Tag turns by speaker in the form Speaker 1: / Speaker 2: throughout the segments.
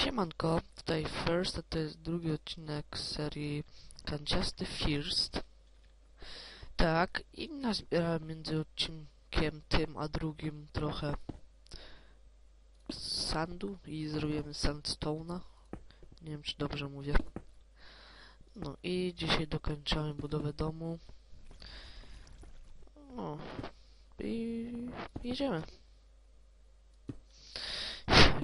Speaker 1: Siemanko, tutaj First, a to jest drugi odcinek serii Kanciasty First. Tak, i nazbierałem między odcinkiem tym a drugim trochę sandu i zrobimy sandstone'a. Nie wiem, czy dobrze mówię. No i dzisiaj dokończamy budowę domu. No i jedziemy.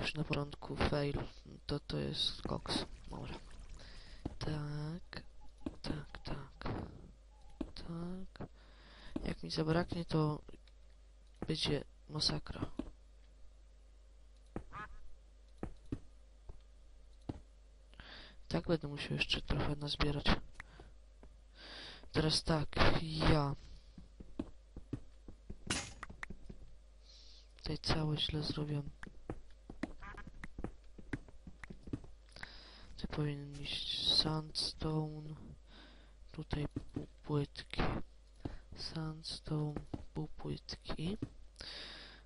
Speaker 1: Już na porządku fail. To to jest koks. Dobra. Tak. Tak, tak. Tak. Jak mi zabraknie, to będzie masakra. Tak będę musiał jeszcze trochę nazbierać. Teraz tak, ja. Tutaj całe źle zrobiłem. Tu powinien iść sandstone. Tutaj półpłytki. Sandstone, półpłytki.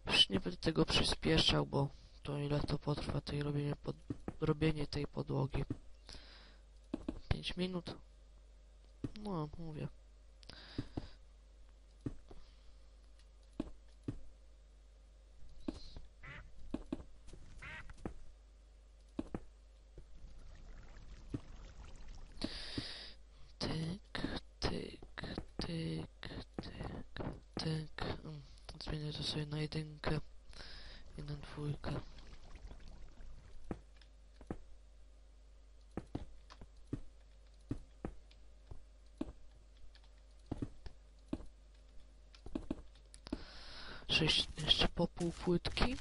Speaker 1: Już nie będę tego przyspieszał, bo to ile to potrwa tej robienie, pod, robienie tej podłogi. 5 minut. No, mówię. Sobie na jedynkę i na dwójkę. Jeszcze po pół płytki.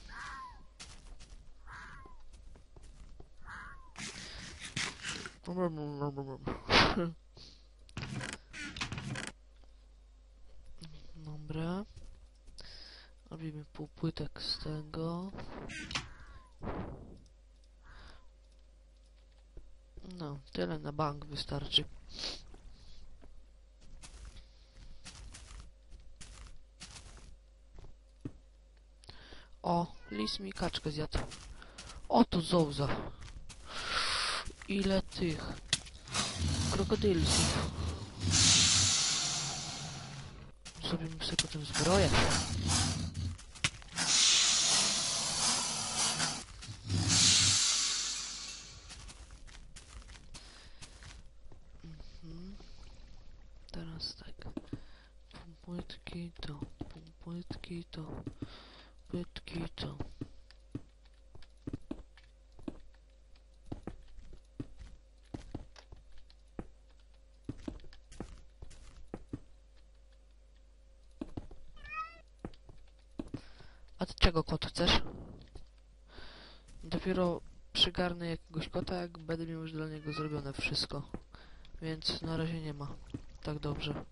Speaker 1: Dobra. Robimy pół płytek z tego. No, tyle na bank wystarczy. O, lis mi kaczkę zjadł. O, to zołza. Ile tych krokodylsów. Zrobimy sobie potem zbroję. Mhm. Teraz tak. Płytki to, płytki to, płytki to. Ty czego kot chcesz? Dopiero przygarnę jakiegoś kota, jak będę miał już dla niego zrobione wszystko. Więc na razie nie ma. Tak dobrze.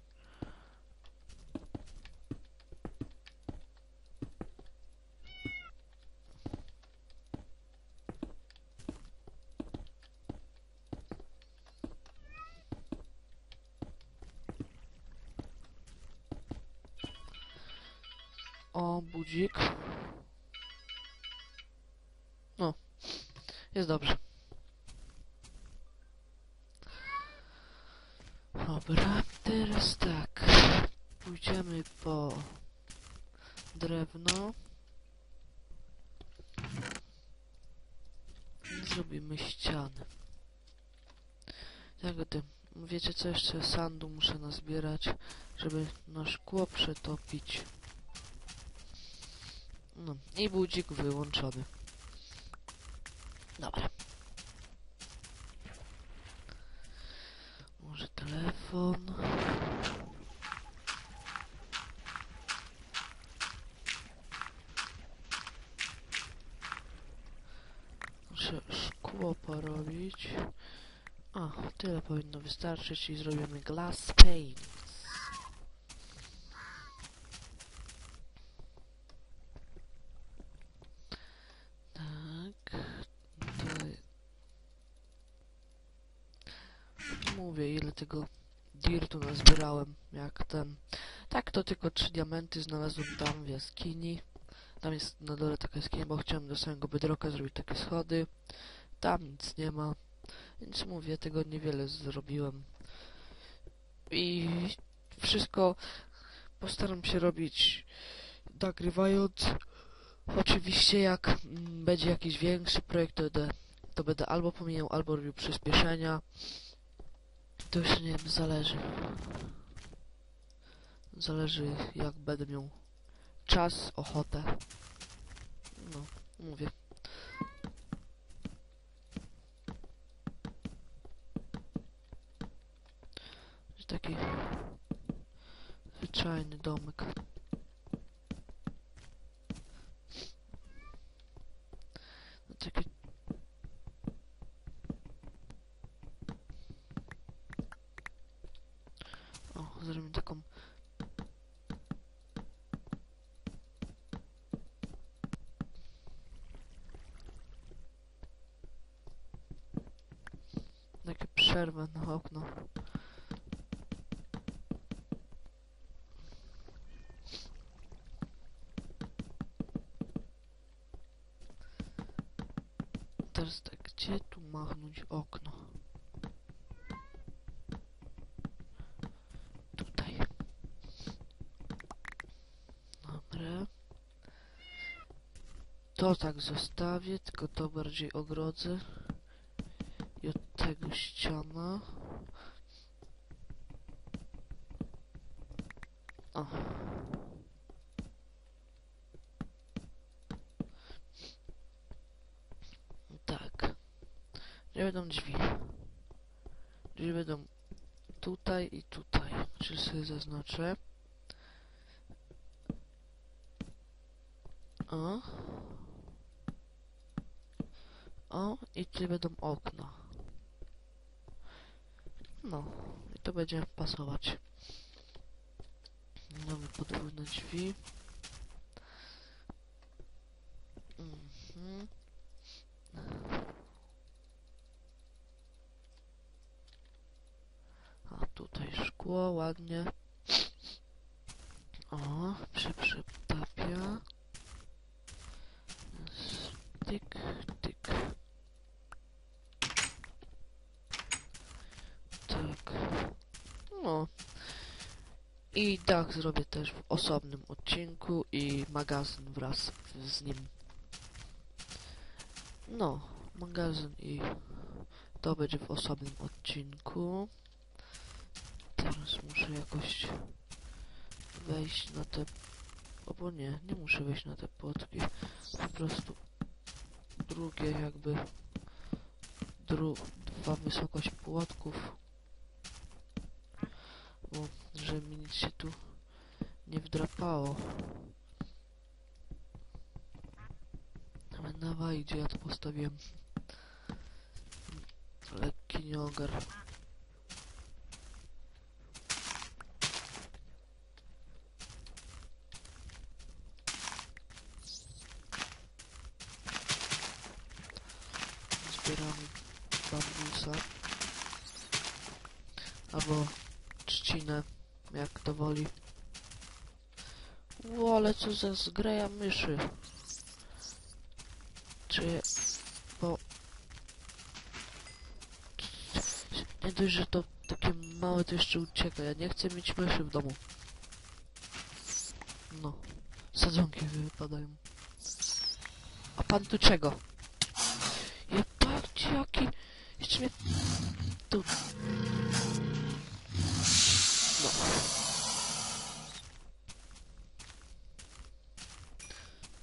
Speaker 1: O, budzik. Jest dobrze. Dobra, teraz tak. Pójdziemy po drewno. Zrobimy ściany. Jak gdy, wiecie co, jeszcze sandu muszę nazbierać, żeby na szkło przetopić. No, i budzik wyłączony. Dobra. Może telefon. Muszę szkło porobić. A, tyle powinno wystarczyć i zrobimy glass panes. Tak. Mówię, ile tego dirtu nazbierałem, jak ten... Tak, to tylko trzy diamenty znalazłem tam w jaskini. Tam jest na dole taka jaskinia, bo chciałem do samego bedrocka zrobić takie schody. tam nic nie ma. Więc mówię, tego niewiele zrobiłem. I wszystko postaram się robić nagrywając. Oczywiście jak mm, będzie jakiś większy projekt, to będę, to będę albo pomijał, albo robił przyspieszenia. To już nie wiem, zależy. Zależy jak będę miał czas, ochotę. No, mówię. Taki zwyczajny domek. No, Taki O, zrobimy taką takie przerwę na okno. Teraz tak, gdzie tu machnąć okno? Tutaj. Dobra. To tak zostawię, tylko to bardziej ogrodzę. Tego ściana. O. Tak. Gdzie będą drzwi? Drzwi będą tutaj i tutaj. Czy sobie zaznaczę? O. O, i tu będą okna. No, i to będzie pasować. Mamy podwójne drzwi. Mhm. A tutaj szkło, ładnie. O, przy przytapia. Tyk, tyk. Tak. No. I dach zrobię też w osobnym odcinku i magazyn wraz z nim. No, magazyn i to będzie w osobnym odcinku. Teraz muszę jakoś wejść na te... Albo nie, nie muszę wejść na te płotki. Po prostu drugie jakby... Dru... Dwa wysokość płotków. Bo, że mi nic się tu nie wdrapało. Dawaj, gdzie ja to postawiłem. Lekki nieogar. Zbieramy bambusa. Albo trzcinę, jak to woli. Ło, ale co za zgraja myszy. Czy... Bo... Nie dość, że to takie małe, to jeszcze ucieka. Ja nie chcę mieć myszy w domu. No. Sadzonki wypadają. A pan tu czego? Ja patrzcie jaki... Jeszcze mnie... Tu...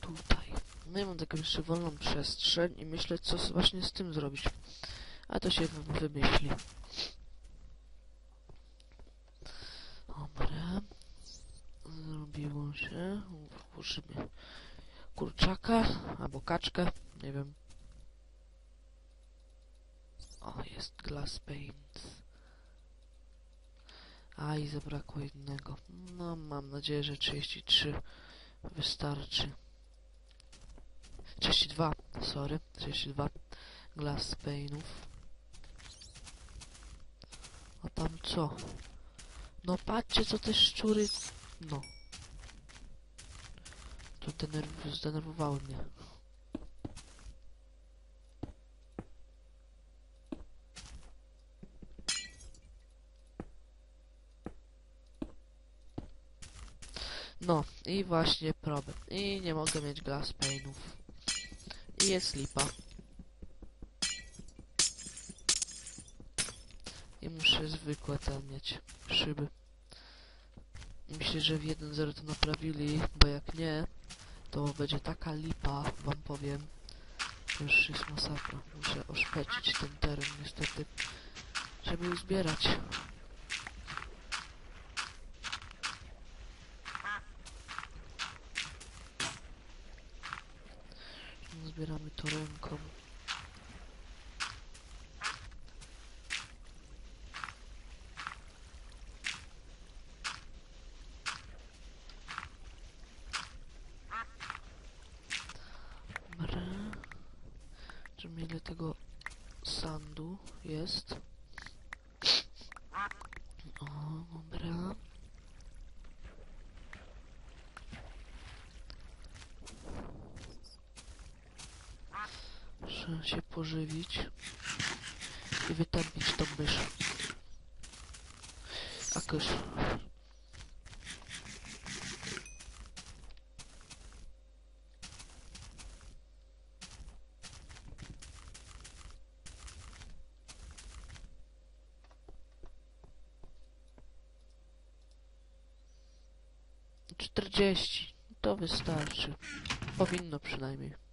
Speaker 1: Tutaj. No ja mam taką jeszcze wolną przestrzeń i myślę, co właśnie z tym zrobić. A to się wy- wymyśli. Dobra. Zrobiło się. Włożymy kurczaka albo kaczkę. Nie wiem. O, jest glass paint. A i zabrakło jednego. No, mam nadzieję, że 33 wystarczy. 32, sorry, 32 glass painów. A tam co? No patrzcie, co te szczury... No. To denerw zdenerwowały mnie. No, i właśnie problem. I nie mogę mieć glass pane'ów. I jest lipa. I muszę zwykłe tam mieć szyby. Myślę, że w 1.0 to naprawili, bo jak nie, to będzie taka lipa, wam powiem. To już jest masakra. Muszę oszpecić ten teren niestety, żeby uzbierać. Zbieramy to ręką. Dobra. Zobaczymy ile tego sandu jest. O, dobra. Muszę się pożywić i wytępić tą mysz. A kysz. Czterdzieści. To wystarczy. Powinno przynajmniej.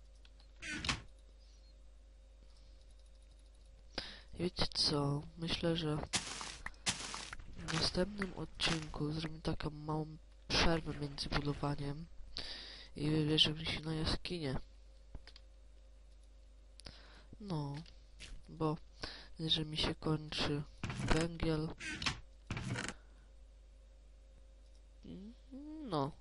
Speaker 1: Wiecie co? Myślę, że w następnym odcinku zrobimy taką małą przerwę między budowaniem i wybierzemy się na jaskinię. No, bo że mi się kończy węgiel. No.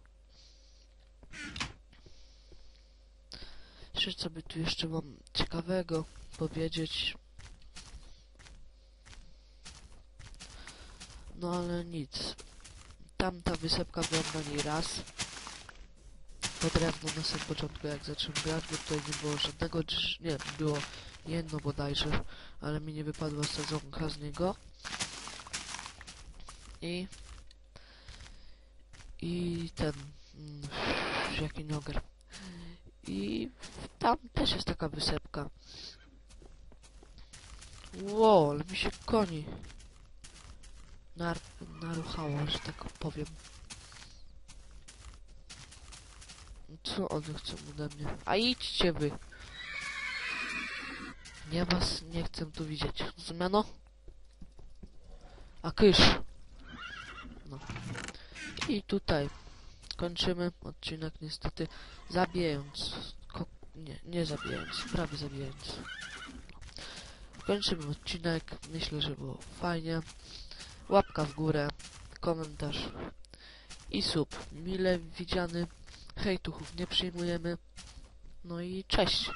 Speaker 1: Jeszcze co by tu jeszcze mam ciekawego powiedzieć. No ale nic. Tamta wysepka była na niej raz. Po drewno na samym początku jak zacząłem grać, bo tutaj nie było żadnego drz... Nie, było jedno bodajże, ale mi nie wypadła sezonka z niego. I... I ten... Mm, jaki noger. I tam też jest taka wysepka. Wow, ale mi się koni nar naruchało, że tak powiem. Co one chcą ode mnie? A idźcie wy! Ja was nie chcę tu widzieć. Zrozumiano? A kysz! No. I tutaj kończymy odcinek niestety zabijając. Ko nie, nie zabijając, prawie zabijając. Kończymy odcinek. Myślę, że było fajnie. Łapka w górę, komentarz i sub. Mile widziany. Hejtuchów nie przyjmujemy. No i cześć.